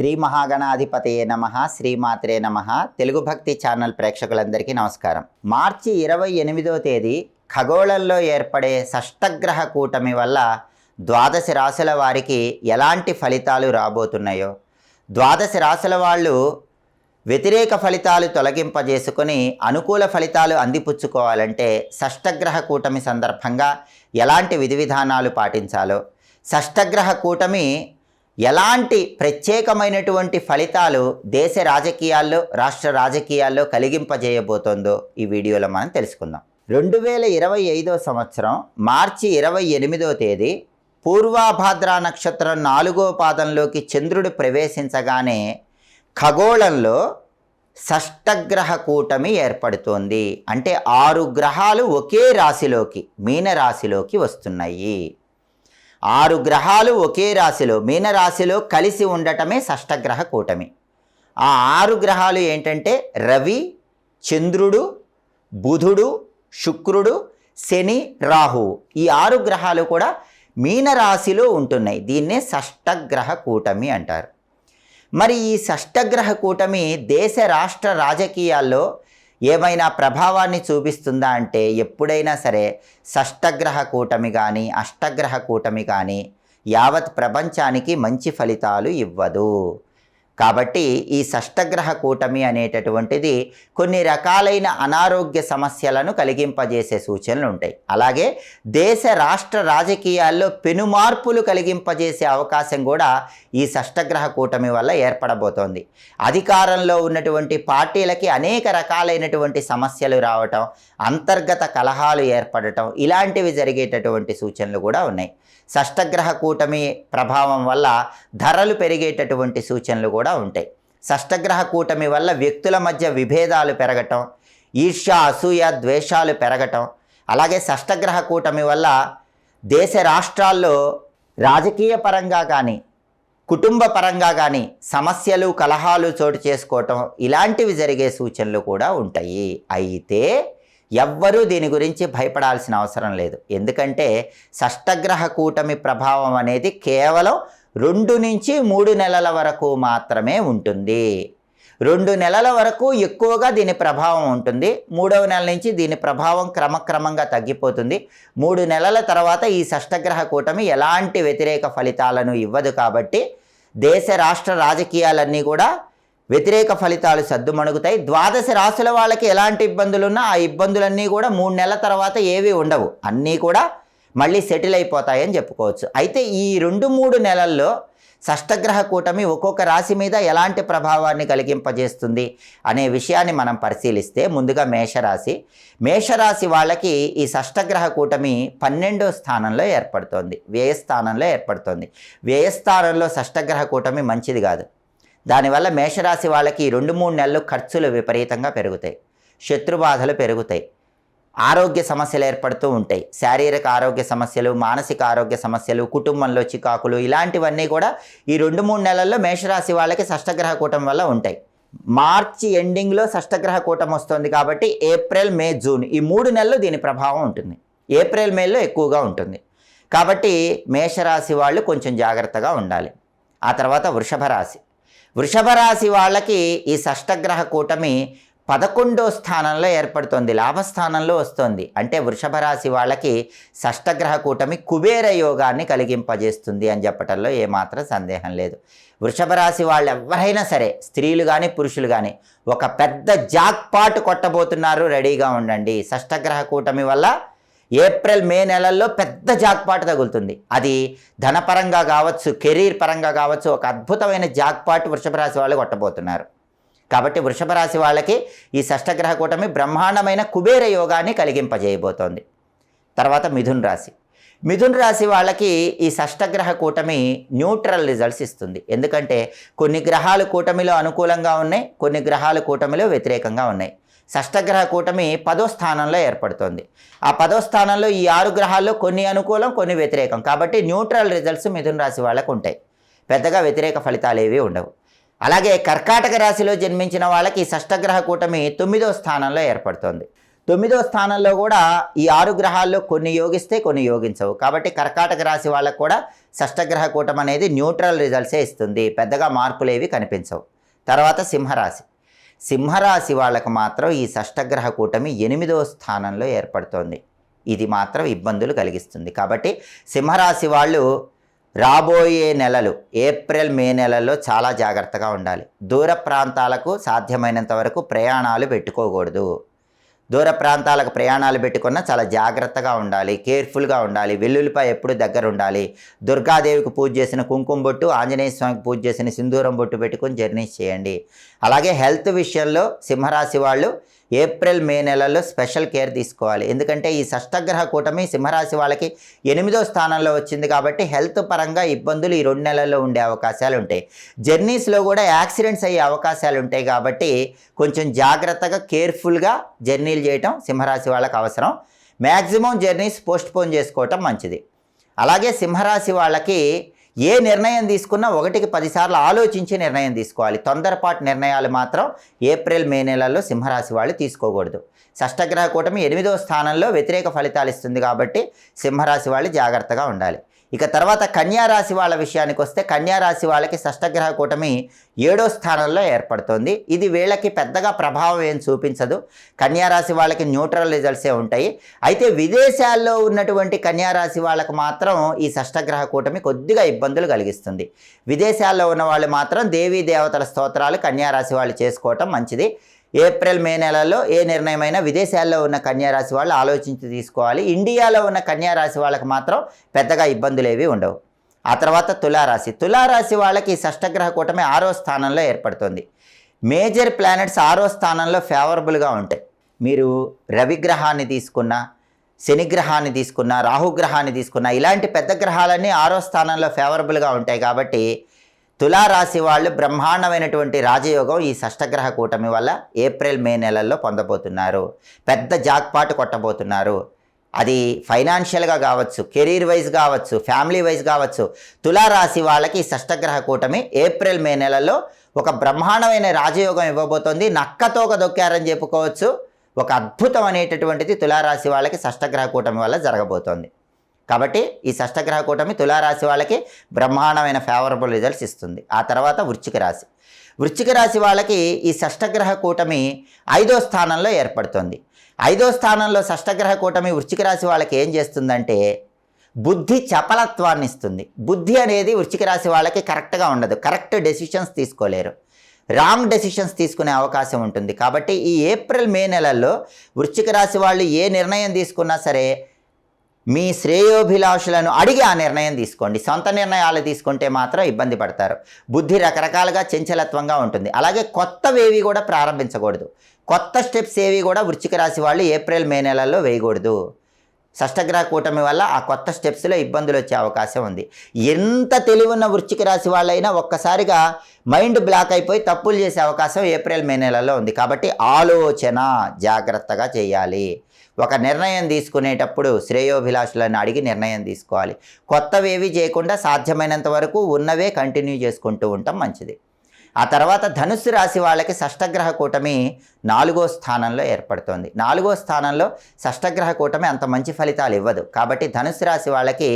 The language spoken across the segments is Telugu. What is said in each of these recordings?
శ్రీ మహాగణాధిపతయే నమ శ్రీమాత్రే నమ. తెలుగు భక్తి ఛానల్ ప్రేక్షకులందరికీ నమస్కారం. మార్చి ఇరవై ఎనిమిదో తేదీ ఖగోళంలో ఏర్పడే షష్టగ్రహ కూటమి వల్ల ద్వాదశ రాశుల వారికి ఎలాంటి ఫలితాలు రాబోతున్నాయో ద్వాదశ రాశుల వాళ్ళు వ్యతిరేక ఫలితాలు తొలగింపజేసుకొని అనుకూల ఫలితాలు అందిపుచ్చుకోవాలంటే షష్టగ్రహ కూటమి సందర్భంగా ఎలాంటి విధి విధానాలు పాటించాలో షష్టగ్రహ కూటమి ఎలాంటి ప్రత్యేకమైనటువంటి ఫలితాలు దేశ రాజకీయాల్లో రాష్ట్ర రాజకీయాల్లో కలిగింపజేయబోతోందో ఈ వీడియోలో మనం తెలుసుకుందాం. రెండు వేల ఇరవై ఐదో సంవత్సరం మార్చి ఇరవై ఎనిమిదో తేదీ పూర్వాభాద్ర నక్షత్రం నాలుగో పాదంలోకి చంద్రుడు ప్రవేశించగానే ఖగోళంలో షష్టగ్రహ కూటమి ఏర్పడుతోంది. అంటే ఆరు గ్రహాలు ఒకే రాశిలోకి మీన రాశిలోకి వస్తున్నాయి. ఆరు గ్రహాలు ఒకే రాశిలో మీనరాశిలో కలిసి ఉండటమే షష్టగ్రహ కూటమి. ఆ ఆరు గ్రహాలు ఏంటంటే రవి చంద్రుడు బుధుడు శుక్రుడు శని రాహు. ఈ ఆరు గ్రహాలు కూడా మీనరాశిలో ఉంటున్నాయి. దీన్నే షష్టగ్రహ కూటమి అంటారు. మరి ఈ షష్టగ్రహ కూటమి దేశ రాష్ట్ర రాజకీయాల్లో ఏమైనా ప్రభావాన్ని చూపిస్తుందా అంటే ఎప్పుడైనా సరే షష్టగ్రహ కూటమి కానీ అష్టగ్రహ కూటమి కానీ యావత్ ప్రపంచానికి మంచి ఫలితాలు ఇవ్వదు. కాబట్టి ఈ షష్టగ్రహ కూటమి అనేటటువంటిది కొన్ని రకాలైన అనారోగ్య సమస్యలను కలిగింపజేసే సూచనలు ఉంటాయి. అలాగే దేశ రాష్ట్ర రాజకీయాల్లో పెనుమార్పులు కలిగింపజేసే అవకాశం కూడా ఈ షష్టగ్రహ కూటమి వల్ల ఏర్పడబోతోంది. అధికారంలో ఉన్నటువంటి పార్టీలకి అనేక రకాలైనటువంటి సమస్యలు రావటం అంతర్గత కలహాలు ఏర్పడటం ఇలాంటివి జరిగేటటువంటి సూచనలు కూడా ఉన్నాయి. షష్టగ్రహ కూటమి ప్రభావం వల్ల ధరలు పెరిగేటటువంటి సూచనలు కూడా ఉంటాయి. షష్టగ్రహ కూటమి వల్ల వ్యక్తుల మధ్య విభేదాలు పెరగటం ఈర్ష్య అసూయ ద్వేషాలు పెరగటం అలాగే షష్టగ్రహ కూటమి వల్ల దేశ రాష్ట్రాల్లో రాజకీయ పరంగా కానీ కుటుంబ పరంగా కానీ సమస్యలు కలహాలు చోటు చేసుకోవటం ఇలాంటివి జరిగే సూచనలు కూడా ఉంటాయి. అయితే ఎవ్వరూ దీని గురించి భయపడాల్సిన అవసరం లేదు. ఎందుకంటే షష్టగ్రహ కూటమి ప్రభావం అనేది కేవలం రెండు నుంచి మూడు నెలల వరకు మాత్రమే ఉంటుంది. రెండు నెలల వరకు ఎక్కువగా దీని ప్రభావం ఉంటుంది. మూడవ నెల నుంచి దీని ప్రభావం క్రమక్రమంగా తగ్గిపోతుంది. మూడు నెలల తర్వాత ఈ షష్టగ్రహ కూటమి ఎలాంటి వ్యతిరేక ఫలితాలను ఇవ్వదు కాబట్టి దేశ రాష్ట్ర రాజకీయాలన్నీ కూడా వ్యతిరేక ఫలితాలు సద్దుమణుగుతాయి. ద్వాదశ రాశుల వాళ్ళకి ఎలాంటి ఇబ్బందులు ఉన్నా ఆ ఇబ్బందులన్నీ కూడా మూడు నెలల తర్వాత ఏవి ఉండవు. అన్నీ కూడా మళ్ళీ సెటిల్ అయిపోతాయని చెప్పుకోవచ్చు. అయితే ఈ రెండు మూడు నెలల్లో షష్టగ్రహ కూటమి ఒక్కొక్క రాశి మీద ఎలాంటి ప్రభావాన్ని కలిగింపజేస్తుంది అనే విషయాన్ని మనం పరిశీలిస్తే ముందుగా మేషరాశి. మేషరాశి వాళ్ళకి ఈ షష్టగ్రహ కూటమి పన్నెండో స్థానంలో ఏర్పడుతోంది. వ్యయస్థానంలో ఏర్పడుతోంది. వ్యయస్థానంలో షష్టగ్రహ కూటమి మంచిది కాదు. దానివల్ల మేషరాశి వాళ్ళకి ఈ రెండు మూడు నెలలు ఖర్చులు విపరీతంగా పెరుగుతాయి. శత్రుబాధలు పెరుగుతాయి. ఆరోగ్య సమస్యలు ఏర్పడుతూ ఉంటాయి. శారీరక ఆరోగ్య సమస్యలు మానసిక ఆరోగ్య సమస్యలు కుటుంబంలో చికాకులు ఇలాంటివన్నీ కూడా ఈ రెండు మూడు నెలల్లో మేషరాశి వాళ్ళకి షష్టగ్రహ కూటమి వల్ల ఉంటాయి. మార్చి ఎండింగ్లో షష్టగ్రహ కూటమి వస్తుంది కాబట్టి ఏప్రిల్ మే జూన్ ఈ మూడు నెలలు దీని ప్రభావం ఉంటుంది. ఏప్రిల్ మేలో ఎక్కువగా ఉంటుంది. కాబట్టి మేషరాశి వాళ్ళు కొంచెం జాగ్రత్తగా ఉండాలి. ఆ తర్వాత వృషభ రాశి. వృషభ రాశి వాళ్ళకి ఈ షష్టగ్రహ కూటమి పదకొండో స్థానంలో ఏర్పడుతుంది లాభస్థానంలో వస్తుంది. అంటే వృషభ రాశి వాళ్ళకి షష్టగ్రహ కూటమి కుబేర యోగాన్ని కలిగింపజేస్తుంది అని చెప్పటంలో ఏమాత్రం సందేహం లేదు. వృషభ రాశి వాళ్ళు ఎవరైనా సరే స్త్రీలు కానీ పురుషులు కానీ ఒక పెద్ద జాక్పాట్ కొట్టబోతున్నారు రెడీగా ఉండండి. షష్టగ్రహ కూటమి వల్ల ఏప్రిల్ మే నెలల్లో పెద్ద జాక్పాట్ తగులుతుంది. అది ధనపరంగా కావచ్చు కెరీర్ పరంగా కావచ్చు ఒక అద్భుతమైన జాక్పాట్ వృషభ రాశి వాళ్ళు కొట్టబోతున్నారు. కాబట్టి వృషభ రాశి వాళ్ళకి ఈ షష్టగ్రహ కూటమి బ్రహ్మాండమైన కుబేర యోగాన్ని కలిగింపజేయబోతోంది. తర్వాత మిథున్ రాశి. మిథున్ రాశి వాళ్ళకి ఈ షష్టగ్రహ కూటమి న్యూట్రల్ రిజల్ట్స్ ఇస్తుంది. ఎందుకంటే కొన్ని గ్రహాలు కూటమిలో అనుకూలంగా ఉన్నాయి కొన్ని గ్రహాలు కూటమిలో వ్యతిరేకంగా ఉన్నాయి. షష్టగ్రహ కూటమి పదో స్థానంలో ఏర్పడుతుంది. ఆ పదో స్థానంలో ఈ ఆరు గ్రహాల్లో కొన్ని అనుకూలం కొన్ని వ్యతిరేకం. కాబట్టి న్యూట్రల్ రిజల్ట్స్ మిథున్ రాశి వాళ్ళకు ఉంటాయి. పెద్దగా వ్యతిరేక ఫలితాలు ఏవి ఉండవు. అలాగే కర్కాటక రాశిలో జన్మించిన వాళ్ళకి షష్టగ్రహ కూటమి తొమ్మిదో స్థానంలో ఏర్పడుతుంది. తొమ్మిదో స్థానంలో కూడా ఈ ఆరు గ్రహాల్లో కొన్ని యోగిస్తే కొన్ని యోగించవు. కాబట్టి కర్కాటక రాశి వాళ్ళకు కూడా షష్టగ్రహ కూటం అనేది న్యూట్రల్ రిజల్ట్సే ఇస్తుంది. పెద్దగా మార్పులేవి కనిపించవు. తర్వాత సింహరాశి. సింహరాశి వాళ్ళకు మాత్రం ఈ షష్టగ్రహ కూటమి ఎనిమిదవ స్థానంలో ఏర్పడుతోంది. ఇది మాత్రం ఇబ్బందులు కలిగిస్తుంది. కాబట్టి సింహరాశి వాళ్ళు రాబోయే నెలలు ఏప్రిల్ మే నెలల్లో చాలా జాగ్రత్తగా ఉండాలి. దూర ప్రాంతాలకు సాధ్యమైనంత వరకు ప్రయాణాలు పెట్టుకోకూడదు. దూర ప్రాంతాలకు ప్రయాణాలు పెట్టుకున్న చాలా జాగ్రత్తగా ఉండాలి కేర్ఫుల్గా ఉండాలి వెల్లుల్లిపాయ ఎప్పుడు దగ్గర ఉండాలి. దుర్గాదేవికి పూజ చేసిన కుంకుమ బొట్టు ఆంజనేయ స్వామికి పూజ చేసిన సింధూరం బొట్టు పెట్టుకొని జర్నీ చేయండి. అలాగే హెల్త్ విషయంలో సింహరాశి వాళ్ళు ఏప్రిల్ మే నెలల్లో స్పెషల్ కేర్ తీసుకోవాలి. ఎందుకంటే ఈ షష్టగ్రహ కూటమి సింహరాశి వాళ్ళకి ఎనిమిదో స్థానంలో వచ్చింది కాబట్టి హెల్త్ పరంగా ఇబ్బందులు ఈ రెండు నెలల్లో ఉండే అవకాశాలు ఉంటాయి. జర్నీస్లో కూడా యాక్సిడెంట్స్ అయ్యే అవకాశాలు ఉంటాయి కాబట్టి కొంచెం జాగ్రత్తగా కేర్ఫుల్గా జర్నీలు చేయటం సింహరాశి వాళ్ళకి అవసరం. మ్యాక్సిమం జర్నీస్ పోస్ట్పోన్ చేసుకోవటం మంచిది. అలాగే సింహరాశి వాళ్ళకి ఏ నిర్ణయం తీసుకున్నా ఒకటికి పదిసార్లు ఆలోచించి నిర్ణయం తీసుకోవాలి. తొందరపాటు నిర్ణయాలు మాత్రం ఏప్రిల్ మే నెలల్లో సింహరాశి వాళ్ళు తీసుకోకూడదు. షష్టగ్రహ కూటమి ఎనిమిదో స్థానంలో వ్యతిరేక ఫలితాలు ఇస్తుంది కాబట్టి సింహరాశి వాళ్ళు జాగ్రత్తగా ఉండాలి. ఇక తర్వాత కన్యారాశి వాళ్ళ విషయానికి వస్తే కన్యారాశి వాళ్ళకి షష్టగ్రహ కూటమి ఏడో స్థానంలో ఏర్పడుతుంది. ఇది వీళ్ళకి పెద్దగా ప్రభావం ఏం చూపించదు. కన్యా రాశి వాళ్ళకి న్యూట్రల్ రిజల్ట్సే ఉంటాయి. అయితే విదేశాల్లో ఉన్నటువంటి కన్యారాశి వాళ్ళకు మాత్రం ఈ షష్టగ్రహ కూటమి కొద్దిగా ఇబ్బందులు కలిగిస్తుంది. విదేశాల్లో ఉన్న వాళ్ళు మాత్రం దేవీ దేవతల స్తోత్రాలు కన్యారాశి వాళ్ళు చేసుకోవటం మంచిది. ఏప్రిల్ మే నెలలో ఏ నిర్ణయమైనా విదేశాల్లో ఉన్న కన్యారాశి వాళ్ళు ఆలోచించి తీసుకోవాలి. ఇండియాలో ఉన్న కన్యారాశి వాళ్ళకి మాత్రం పెద్దగా ఇబ్బందులు ఏవి ఉండవు. ఆ తర్వాత తులారాశి. తులారాశి వాళ్ళకి షష్టగ్రహ కూటమి ఆరో స్థానంలో ఏర్పడుతుంది. మేజర్ ప్లానెట్స్ ఆరో స్థానంలో ఫేవరబుల్గా ఉంటాయి. మీరు రవిగ్రహాన్ని తీసుకున్నా శనిగ్రహాన్ని తీసుకున్నా రాహుగ్రహాన్ని తీసుకున్నా ఇలాంటి పెద్ద గ్రహాలన్నీ ఆరో స్థానంలో ఫేవరబుల్గా ఉంటాయి కాబట్టి తులారాశి వాళ్ళు బ్రహ్మాండమైనటువంటి రాజయోగం ఈ షష్టగ్రహ కూటమి వల్ల ఏప్రిల్ మే నెలల్లో పొందబోతున్నారు. పెద్ద జాక్పాట్ కొట్టబోతున్నారు. అది ఫైనాన్షియల్గా కావచ్చు కెరీర్ వైజ్ కావచ్చు ఫ్యామిలీ వైజ్ కావచ్చు తులారాశి వాళ్ళకి ఈ షష్టగ్రహ కూటమి ఏప్రిల్ మే నెలలో ఒక బ్రహ్మాండమైన రాజయోగం ఇవ్వబోతోంది. నక్కతోక దొక్కారని చెప్పుకోవచ్చు. ఒక అద్భుతం అనేటటువంటిది తులారాశి వాళ్ళకి షష్టగ్రహ కూటమి వల్ల జరగబోతోంది. కాబట్టి ఈ షష్టగ్రహ కూటమి తులారాశి వాళ్ళకి బ్రహ్మాండమైన ఫేవరబుల్ రిజల్ట్స్ ఇస్తుంది. ఆ తర్వాత వృశ్చిక రాశి. వృశ్చిక రాశి వాళ్ళకి ఈ షష్టగ్రహ కూటమి ఐదో స్థానంలో ఏర్పడుతుంది. ఐదో స్థానంలో షష్టగ్రహ కూటమి వృశ్చిక రాశి వాళ్ళకి ఏం చేస్తుందంటే బుద్ధి చపలత్వాన్ని ఇస్తుంది. బుద్ధి అనేది వృశ్చిక రాశి వాళ్ళకి కరెక్ట్గా ఉండదు. కరెక్ట్ డెసిషన్స్ తీసుకోలేరు. రాంగ్ డెసిషన్స్ తీసుకునే అవకాశం ఉంటుంది. కాబట్టి ఈ ఏప్రిల్ మే నెలల్లో వృశ్చిక రాశి వాళ్ళు ఏ నిర్ణయం తీసుకున్నా సరే మీ శ్రేయోభిలాషులను అడిగి ఆ నిర్ణయం తీసుకోండి. సొంత నిర్ణయాలు తీసుకుంటే మాత్రం ఇబ్బంది పడతారు. బుద్ధి రకరకాలుగా చంచలత్వంగా ఉంటుంది. అలాగే కొత్తవేవి కూడా ప్రారంభించకూడదు. కొత్త స్టెప్స్ ఏవి కూడా వృచ్చిక రాశి వాళ్ళు ఏప్రిల్ మే నెలల్లో వేయకూడదు. షష్టగ్రహ కూటమి వల్ల ఆ కొత్త స్టెప్స్లో ఇబ్బందులు వచ్చే అవకాశం ఉంది. ఎంత తెలివున్న వృశ్చిక రాశి వాళ్ళైనా ఒక్కసారిగా మైండ్ బ్లాక్ అయిపోయి తప్పులు చేసే అవకాశం ఏప్రిల్ మే నెలలో ఉంది. కాబట్టి ఆలోచన జాగ్రత్తగా చేయాలి. ఒక నిర్ణయం తీసుకునేటప్పుడు శ్రేయోభిలాషులను అడిగి నిర్ణయం తీసుకోవాలి. కొత్తవేవి చేయకుండా సాధ్యమైనంత వరకు ఉన్నవే కంటిన్యూ చేసుకుంటూ ఉండటం మంచిది. ఆ తర్వాత ధనుస్సు రాశి వాళ్ళకి షష్టగ్రహ కూటమి నాలుగో స్థానంలో ఏర్పడుతుంది. నాలుగో స్థానంలో షష్టగ్రహ కూటమి అంత మంచి ఫలితాలు ఇవ్వదు. కాబట్టి ధనుస్సు రాశి వాళ్ళకి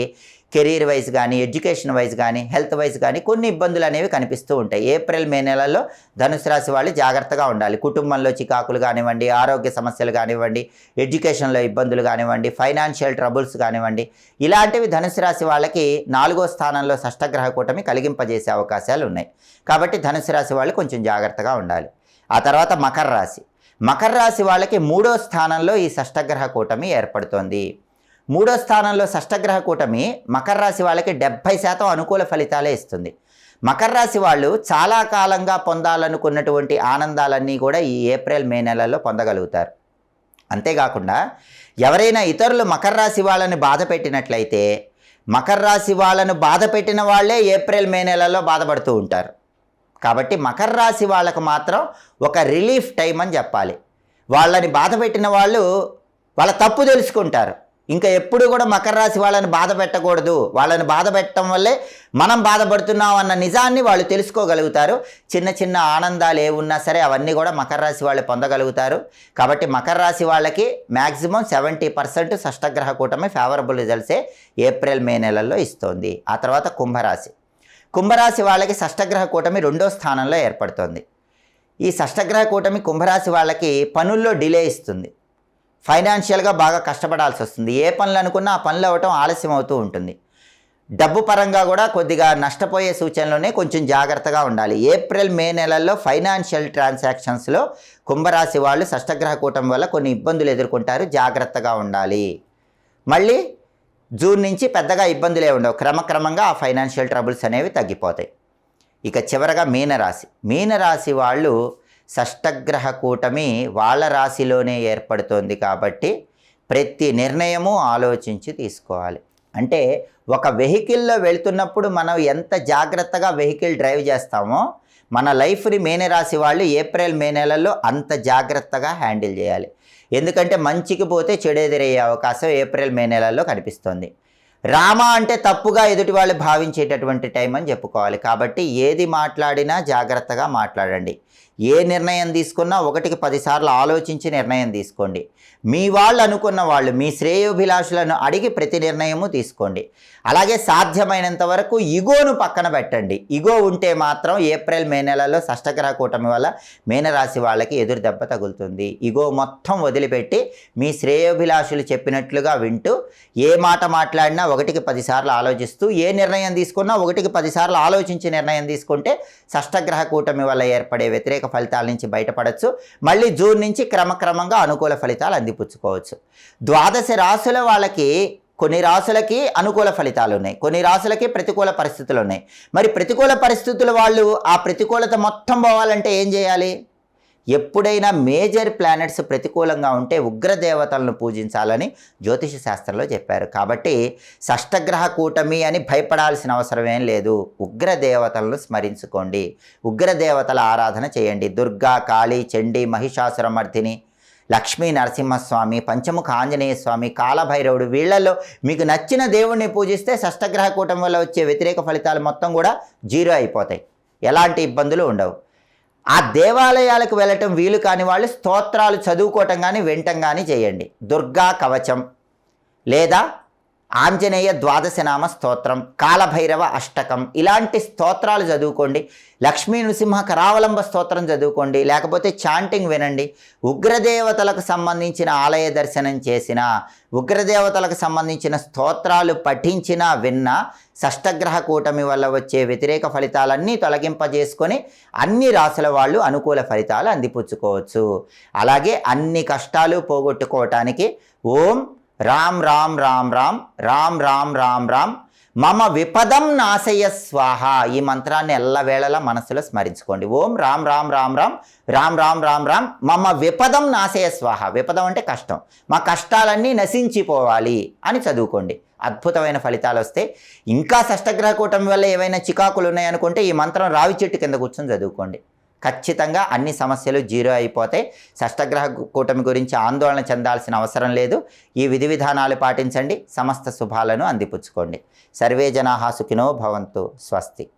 కెరీర్ వైజ్ కానీ ఎడ్యుకేషన్ వైజ్ కానీ హెల్త్ వైజ్ కానీ కొన్ని ఇబ్బందులు అనేవి కనిపిస్తూ ఉంటాయి. ఏప్రిల్ మే నెలల్లో ధనుసు రాశి వాళ్ళు జాగ్రత్తగా ఉండాలి. కుటుంబంలో చికాకులు కానివ్వండి ఆరోగ్య సమస్యలు కానివ్వండి ఎడ్యుకేషన్లో ఇబ్బందులు కానివ్వండి ఫైనాన్షియల్ ట్రబుల్స్ కానివ్వండి ఇలాంటివి ధనుసు రాశి వాళ్ళకి నాలుగో స్థానంలో షష్టగ్రహ కూటమి కలిగింపజేసే అవకాశాలు ఉన్నాయి. కాబట్టి ధనుసు రాశి వాళ్ళు కొంచెం జాగ్రత్తగా ఉండాలి. ఆ తర్వాత మకర రాశి. మకర రాశి వాళ్ళకి మూడో స్థానంలో ఈ షష్టగ్రహ కూటమి ఏర్పడుతోంది. మూడో స్థానంలో షష్టగ్రహ కూటమి మకర రాశి వాళ్ళకి డెబ్భై శాతం అనుకూల ఫలితాలే ఇస్తుంది. మకర రాశి వాళ్ళు చాలా కాలంగా పొందాలనుకున్నటువంటి ఆనందాలన్నీ కూడా ఈ ఏప్రిల్ మే నెలల్లో పొందగలుగుతారు. అంతేకాకుండా ఎవరైనా ఇతరులు మకర రాశి వాళ్ళని బాధ పెట్టినట్లయితే మకర రాశి వాళ్ళను బాధ పెట్టిన వాళ్ళే ఏప్రిల్ మే నెలలో బాధపడుతూ ఉంటారు. కాబట్టి మకర రాశి వాళ్ళకు మాత్రం ఒక రిలీఫ్ టైం అని చెప్పాలి. వాళ్ళని బాధ పెట్టిన వాళ్ళు వాళ్ళ తప్పు తెలుసుకుంటారు. ఇంకా ఎప్పుడు కూడా మకర రాశి వాళ్ళని బాధ పెట్టకూడదు. వాళ్ళని బాధ పెట్టడం వల్లే మనం బాధపడుతున్నాం అన్న నిజాన్ని వాళ్ళు తెలుసుకోగలుగుతారు. చిన్న చిన్న ఆనందాలు ఏ ఉన్నా సరే అవన్నీ కూడా మకర రాశి వాళ్ళు పొందగలుగుతారు. కాబట్టి మకర రాశి వాళ్ళకి మ్యాక్సిమం సెవెంటీ పర్సెంట్ షష్టగ్రహ కూటమి ఫేవరబుల్ రిజల్ట్సే ఏప్రిల్ మే నెలల్లో ఇస్తుంది. ఆ తర్వాత కుంభరాశి. కుంభరాశి వాళ్ళకి షష్టగ్రహ కూటమి రెండో స్థానంలో ఏర్పడుతుంది. ఈ షష్టగ్రహ కూటమి కుంభరాశి వాళ్ళకి పనుల్లో డిలే ఇస్తుంది. ఫైనాన్షియల్గా బాగా కష్టపడాల్సి వస్తుంది. ఏ పనులు అనుకున్నా ఆ పనులు అవ్వటం ఆలస్యం అవుతూ ఉంటుంది. డబ్బు పరంగా కూడా కొద్దిగా నష్టపోయే సూచనలోనే కొంచెం జాగ్రత్తగా ఉండాలి. ఏప్రిల్ మే నెలల్లో ఫైనాన్షియల్ ట్రాన్సాక్షన్స్లో కుంభరాశి వాళ్ళు షష్టగ్రహ కూటం వల్ల కొన్ని ఇబ్బందులు ఎదుర్కొంటారు. జాగ్రత్తగా ఉండాలి. మళ్ళీ జూన్ నుంచి పెద్దగా ఇబ్బందులే ఉండవు. క్రమక్రమంగా ఆ ఫైనాన్షియల్ ట్రబుల్స్ అనేవి తగ్గిపోతాయి. ఇక చివరగా మీనరాశి. మీనరాశి వాళ్ళు షష్టగ్రహ కూటమి వాళ్ళ రాశిలోనే ఏర్పడుతోంది కాబట్టి ప్రతి నిర్ణయము ఆలోచించి తీసుకోవాలి. అంటే ఒక వెహికల్లో వెళ్తున్నప్పుడు మనం ఎంత జాగ్రత్తగా వెహికల్ డ్రైవ్ చేస్తామో మన లైఫ్ని మేనే రాసి వాళ్ళు ఏప్రిల్ మే నెలల్లో అంత జాగ్రత్తగా హ్యాండిల్ చేయాలి. ఎందుకంటే మంచికి పోతే చెడు ఎదురయ్యే అవకాశం ఏప్రిల్ మే నెలల్లో కనిపిస్తుంది. రామ అంటే తప్పుగా ఎదుటి వాళ్ళు భావించేటటువంటి టైం అని చెప్పుకోవాలి. కాబట్టి ఏది మాట్లాడినా జాగ్రత్తగా మాట్లాడండి. ఏ నిర్ణయం తీసుకున్నా ఒకటికి పదిసార్లు ఆలోచించి నిర్ణయం తీసుకోండి. మీ వాళ్ళు అనుకున్న వాళ్ళు మీ శ్రేయోభిలాషులను అడిగి ప్రతి నిర్ణయము తీసుకోండి. అలాగే సాధ్యమైనంత వరకు ఇగోను పక్కన పెట్టండి. ఇగో ఉంటే మాత్రం ఏప్రిల్ మే నెలలో షష్టగ్రహ కూటమి వల్ల మీనరాశి వాళ్ళకి ఎదురు దెబ్బ తగులుతుంది. ఇగో మొత్తం వదిలిపెట్టి మీ శ్రేయోభిలాషులు చెప్పినట్లుగా వింటూ ఏ మాట మాట్లాడినా ఒకటికి పదిసార్లు ఆలోచిస్తూ ఏ నిర్ణయం తీసుకున్నా ఒకటికి పదిసార్లు ఆలోచించి నిర్ణయం తీసుకుంటే షష్టగ్రహ కూటమి వల్ల ఏర్పడే వ్యతిరేక ఫలితాల నుంచి బయటపడవచ్చు మళ్ళీ జూన్ నుంచి క్రమక్రమంగా అనుకూల ఫలితాలు అందిపుచ్చుకోవచ్చు. ద్వాదశ రాశుల వాళ్ళకి కొన్ని రాసులకి అనుకూల ఫలితాలు ఉన్నాయి కొన్ని రాసులకి ప్రతికూల పరిస్థితులు ఉన్నాయి మరి ప్రతికూల పరిస్థితుల వాళ్ళు ఆ ప్రతికూలత మొత్తం పోవాలంటే ఏం చేయాలి? ఎప్పుడైనా మేజర్ ప్లానెట్స్ ప్రతికూలంగా ఉంటే ఉగ్రదేవతలను పూజించాలని జ్యోతిష శాస్త్రంలో చెప్పారు. కాబట్టి షష్టగ్రహ కూటమి అని భయపడాల్సిన అవసరం ఏం లేదు. ఉగ్రదేవతలను స్మరించుకోండి. ఉగ్రదేవతల ఆరాధన చేయండి. దుర్గా కాళీ చండి మహిషాసురమర్ధిని లక్ష్మీ నరసింహస్వామి పంచముఖ ఆంజనేయ స్వామి కాలభైరవుడు వీళ్ళల్లో మీకు నచ్చిన దేవుణ్ణి పూజిస్తే షష్టగ్రహ కూటమి వల్ల వచ్చే వ్యతిరేక ఫలితాలు మొత్తం కూడా జీరో అయిపోతాయి. ఎలాంటి ఇబ్బందులు ఉండవు. ఆ దేవాలయాలకు వెళ్ళటం వీలు కాని వాళ్ళు స్తోత్రాలు చదువుకోవటం కానీ వినటం కానీ చేయండి. దుర్గా కవచం లేదా ఆంజనేయ ద్వాదశనామ స్తోత్రం కాలభైరవ అష్టకం ఇలాంటి స్తోత్రాలు చదువుకోండి. లక్ష్మీ నృసింహ కరావలంబ స్తోత్రం చదువుకోండి. లేకపోతే చాంటింగ్ వినండి. ఉగ్రదేవతలకు సంబంధించిన ఆలయ దర్శనం చేసిన ఉగ్రదేవతలకు సంబంధించిన స్తోత్రాలు పఠించినా విన్న షష్టగ్రహ కూటమి వల్ల వచ్చే వ్యతిరేక ఫలితాలన్నీ తొలగింపజేసుకొని అన్ని రాసుల వాళ్ళు అనుకూల ఫలితాలు అందిపుచ్చుకోవచ్చు. అలాగే అన్ని కష్టాలు పోగొట్టుకోవటానికి ఓం రామ్ రామ్ రామ్ రామ్ రామ్ రామ్ రామ్ రామ్. మమ విపదం నాశయ స్వాహ. ఈ మంత్రాన్ని ఎల్లవేళలా మనసులో స్మరించుకోండి. ఓం రామ్ రామ్ రామ్ రామ్ రామ్ రామ్ రామ్ రామ్. మమ విపదం నాశయ స్వాహ. విపదం అంటే కష్టం. మా కష్టాలన్నీ నశించిపోవాలి అని చదువుకోండి. అద్భుతమైన ఫలితాలు వస్తే ఇంకా షష్టగ్రహ కూటమి వల్ల ఏవైనా చికాకులు ఉన్నాయనుకుంటే ఈ మంత్రం రావి చెట్టు కింద కూర్చొని చదువుకోండి. ఖచ్చితంగా అన్ని సమస్యలు జీరో అయిపోతాయి. షష్టగ్రహ కూటమి గురించి ఆందోళన చెందాల్సిన అవసరం లేదు. ఈ విధి విధానాలు పాటించండి. సమస్త శుభాలను అందిపుచ్చుకోండి. సర్వే జనాహా సుఖినో భవంతు. స్వస్తి.